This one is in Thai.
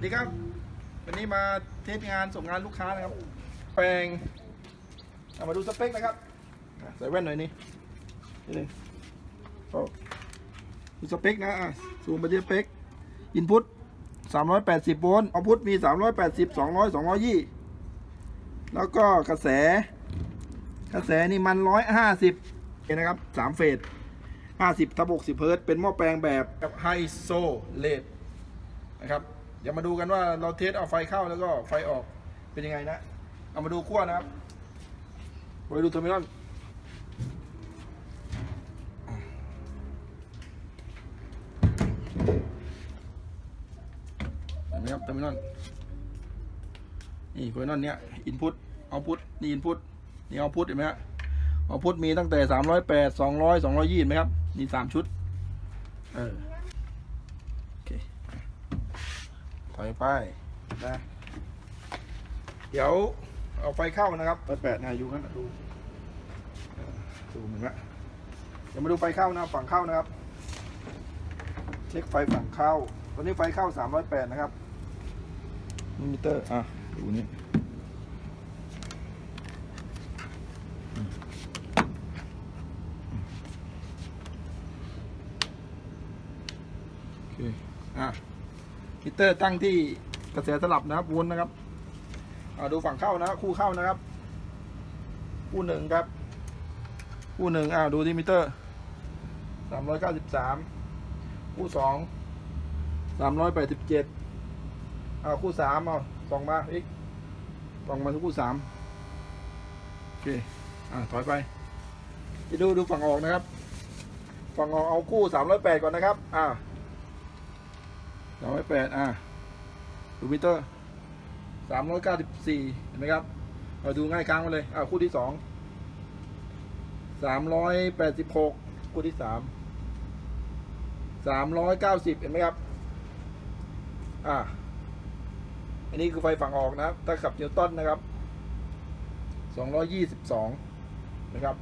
วัสดีครับ วันนี้มาเทสงานส่งงานลูกค้านะครับ แปลงเอามาดูสเปคนะครับ ใส่แว่นหน่อยนี่นี่เลยเอาดูสเปคนะอะซูมไปที่สเปคอินพุต380 โวลต์เอาพุตมี 380 200 220 แล้วก็กระแส กระแสนี่มัน 150เห็นนะครับ 3 เฟส 50ทับ60 เฮิร์ตเป็นหม้อแปลงแบบไฮโซเลดนะครับ เดี๋ยวมาดูกันว่าเราเทสเอาไฟเข้าแล้วก็ไฟออกเป็นยังไงนะ เอามาดูขั้วนะครับไปดูเทอร์มินอลเห็นไหมครับเทอร์มินอลนี่เทอร์มินอลเนี้ยอินพุตเอาพุตนี่อินพุตนี่เอาพุตเห็นไหมฮะเอาพุทธมีตั้งแต่สามร้อยแปดสองร้อยสองร้อยยี่ไหมครับมีสามชุด เออ โอเค ถ อยไปนะเดี๋ยวเอาไฟเข้านะครับแปดแปดนะอยู่กันนะดูเออดูเหมือนละเดี๋ยวมาดูไฟเข้านะฝั่งเข้านะครับ เช็คไฟฝั่งเข้า ตอนนี้ไฟเข้าสามร้อยแปดนะครับมิเตอร์อะดูนี่โอเคอะ มิเตอร์ตั้งที่กระแสสลับนะครับวนนะครับอ่าดูฝั่งเข้านะครับคู่เข้านะครับ คู่หนึ่งครับ คู่หนึ่งอ่าวดูที่มิเตอร์สามร้อยเก้าสิบสามคู่สองสามร้อยแปดสิบเจ็ดอ่าคู่สามเอาส่องมาอีกส่องมาที่คู่สามโอเคอ่าถอยไปไปดูดูฝั่งออกนะครับ ฝั่งออกเอาคู่สามร้อยแปดก่อนนะครับ อ่า สามร้อยแปดอะดูมิเตอร์สามร้อยเก้าสิบสี่เห็นไหมครับเราดูง่ายกลางมาเลยอ่าคู่ที่สองสามร้อยแปดสิบหกคู่ที่สามสามร้อยเก้าสิบเห็นไหมครับ อ่าอันนี้คือไฟฝั่งออกนะครับถ้าขับนิวตันนะครับสองร้อยยี่สิบสองนะครับ